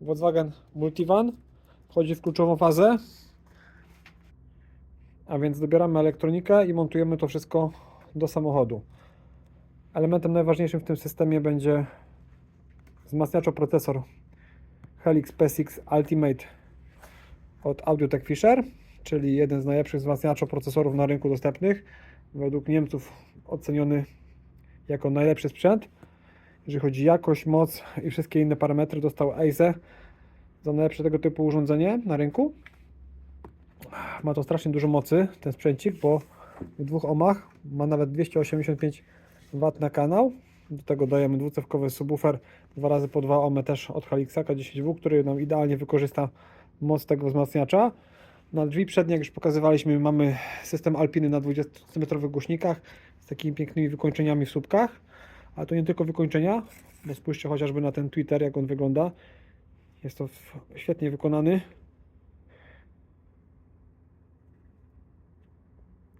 Volkswagen Multivan wchodzi w kluczową fazę. A więc dobieramy elektronikę i montujemy to wszystko do samochodu. Elementem najważniejszym w tym systemie będzie wzmacniaczo-procesor Helix PSX Ultimate od Audiotech Fisher, czyli jeden z najlepszych wzmacniaczo-procesorów na rynku dostępnych. Według Niemców oceniony jako najlepszy sprzęt. Jeżeli chodzi o jakość, moc i wszystkie inne parametry, dostał AISE za najlepsze tego typu urządzenie na rynku. Ma to strasznie dużo mocy, ten sprzęcik, bo w dwóch ohmach ma nawet 285 W na kanał. Do tego dajemy dwucewkowy subwoofer 2 razy po 2 ohmy też od Halixa K10W, który nam idealnie wykorzysta moc tego wzmacniacza. Na drzwi przednie, jak już pokazywaliśmy, mamy system Alpiny na 20 cm głośnikach z takimi pięknymi wykończeniami w słupkach. Ale to nie tylko wykończenia, bo spójrzcie chociażby na ten Twitter, jak on wygląda. Jest to świetnie wykonany.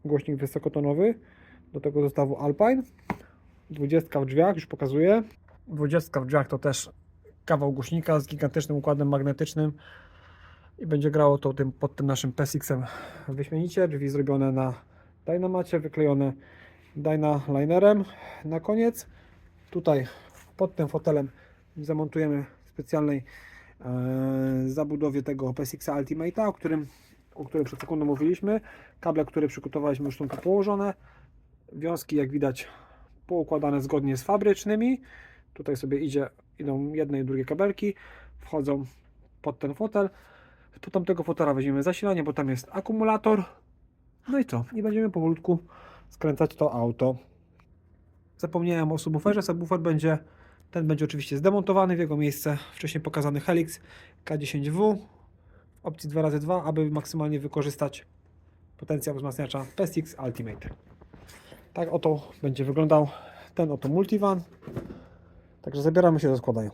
Głośnik wysokotonowy. Do tego zestawu Alpine. 20 w drzwiach, już pokazuję. 20 w drzwiach to też kawał głośnika z gigantycznym układem magnetycznym i będzie grało to tym, pod tym naszym PSX-em wyśmienicie. Drzwi zrobione na Dynamacie, wyklejone Dynalinerem. Na koniec tutaj pod tym fotelem zamontujemy w specjalnej e, zabudowie tego PSX Ultimate'a, o którym, o którym przed sekundą mówiliśmy. Kable, które przygotowaliśmy już są tu położone. Wiązki jak widać poukładane zgodnie z fabrycznymi. Tutaj sobie idzie, idą jedne i drugie kabelki, wchodzą pod ten fotel. Do tamtego fotela weźmiemy zasilanie, bo tam jest akumulator. No i co? I będziemy powolutku skręcać to auto. Zapomniałem o subwooferze. Subwoofer będzie, ten będzie oczywiście zdemontowany w jego miejsce. Wcześniej pokazany Helix K10W w opcji 2x2, aby maksymalnie wykorzystać potencjał wzmacniacza PSX Ultimate. Tak oto będzie wyglądał ten oto multivan. Także zabieramy się do składania.